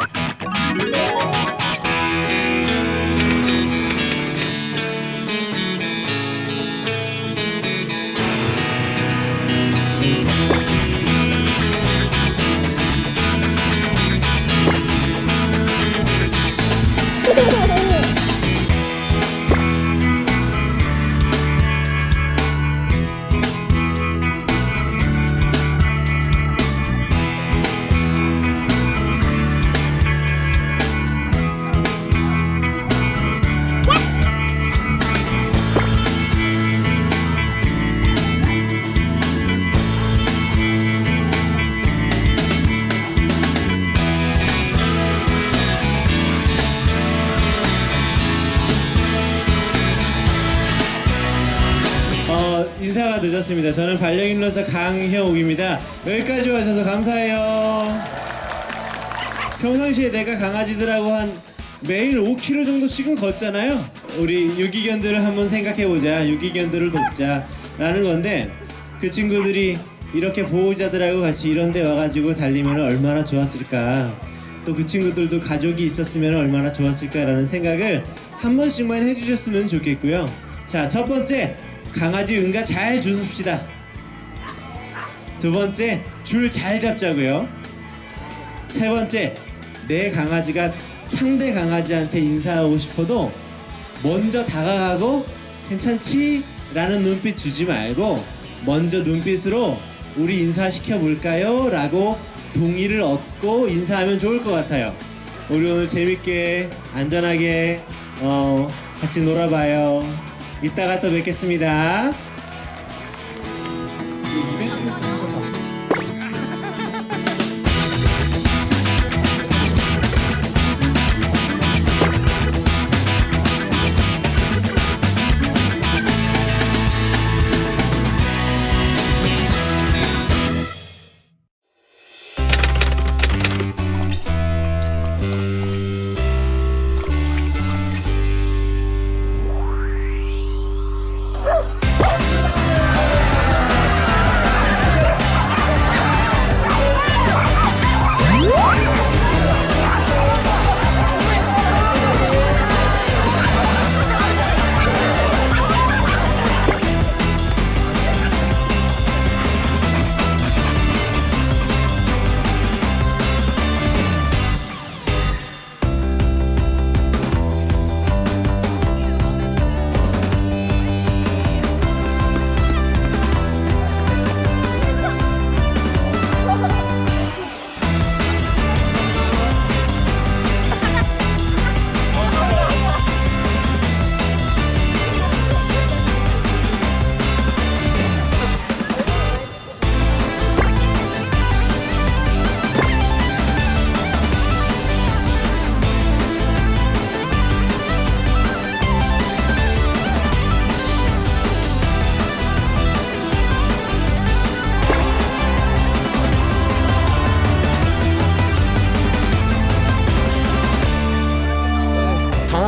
you 인사가 늦었습니다. 저는 반려인로서 강효욱입니다. 여기까지 와셔서 감사해요. 평상시에 내가 강아지들하고 한 매일 5km 정도씩은 걷잖아요. 우리 유기견들을 한번 생각해보자. 유기견들을 돕자 라는 건데 그 친구들이 이렇게 보호자들하고 같이 이런 데 와가지고 달리면 얼마나 좋았을까. 또 그 친구들도 가족이 있었으면 얼마나 좋았을까라는 생각을 한 번씩만 해주셨으면 좋겠고요. 자, 첫 번째 강아지 응가 잘 주십시다. 두 번째 줄 잘 잡자고요. 세 번째 내 강아지가 상대 강아지한테 인사하고 싶어도 먼저 다가가고 괜찮지? 라는 눈빛 주지 말고 먼저 눈빛으로 우리 인사시켜 볼까요? 라고 동의를 얻고 인사하면 좋을 것 같아요. 우리 오늘 재밌게 안전하게 어, 같이 놀아봐요. 이따가 또 뵙겠습니다.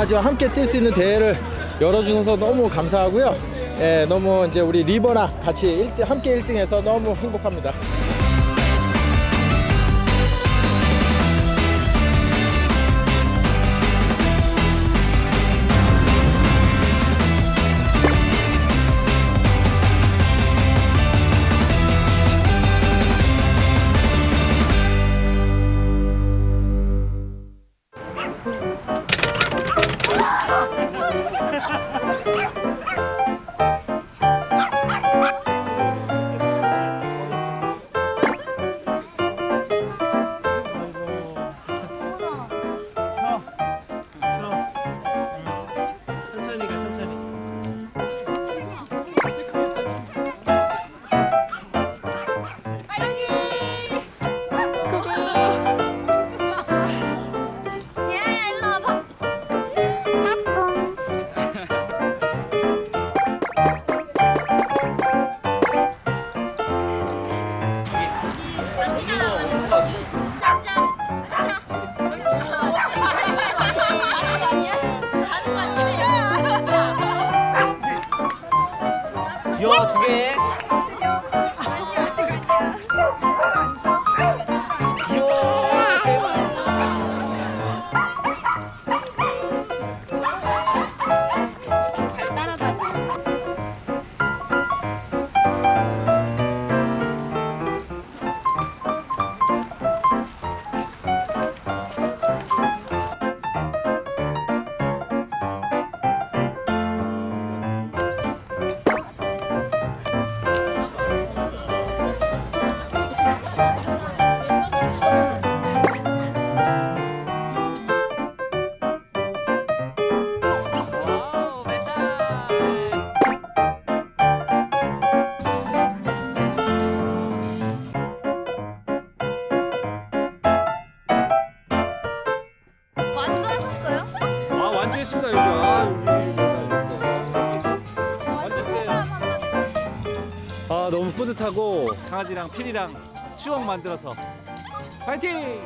강아지와 함께 뛸 수 있는 대회를 열어주셔서 너무 감사하고요. 예, 너무 이제 우리 리버랑 같이 1등, 함께 1등해서 너무 행복합니다. 두 개. 멋있습니다 여기. 아 여기 완전 세요. 아 너무 뿌듯하고 강아지랑 피리랑 추억 만들어서 파이팅!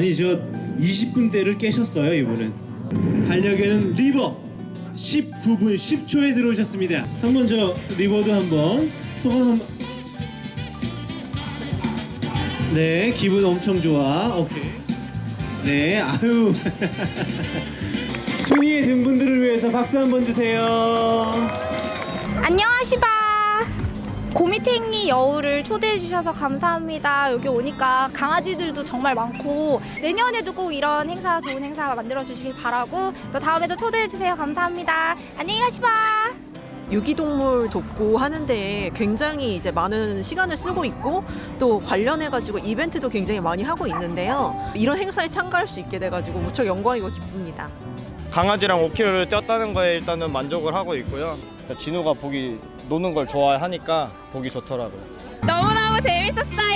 아니 저 20분대를 깨셨어요 이분은. 반려견은 리버 19분 10초에 들어오셨습니다. 한번 저 리버도 한번 소감 한번. 네 기분 엄청 좋아. 오케이. 네 아유. 순위에 든 분들을 위해서 박수 한번 주세요. 안녕하시바. 고미탱이 여우를 초대해 주셔서 감사합니다. 여기 오니까 강아지들도 정말 많고 내년에도 꼭 이런 행사 좋은 행사 만들어 주시길 바라고 또 다음에도 초대해 주세요. 감사합니다. 안녕히 가시바. 유기동물 돕고 하는데 굉장히 이제 많은 시간을 쓰고 있고 또 관련해가지고 이벤트도 굉장히 많이 하고 있는데요. 이런 행사에 참가할 수 있게 돼가지고 무척 영광이고 기쁩니다. 강아지랑 5km를 뛰었다는 거에 일단은 만족을 하고 있고요. 진우가 보기 노는 걸 좋아하니까 보기 좋더라고요. 너무너무 재밌었어요.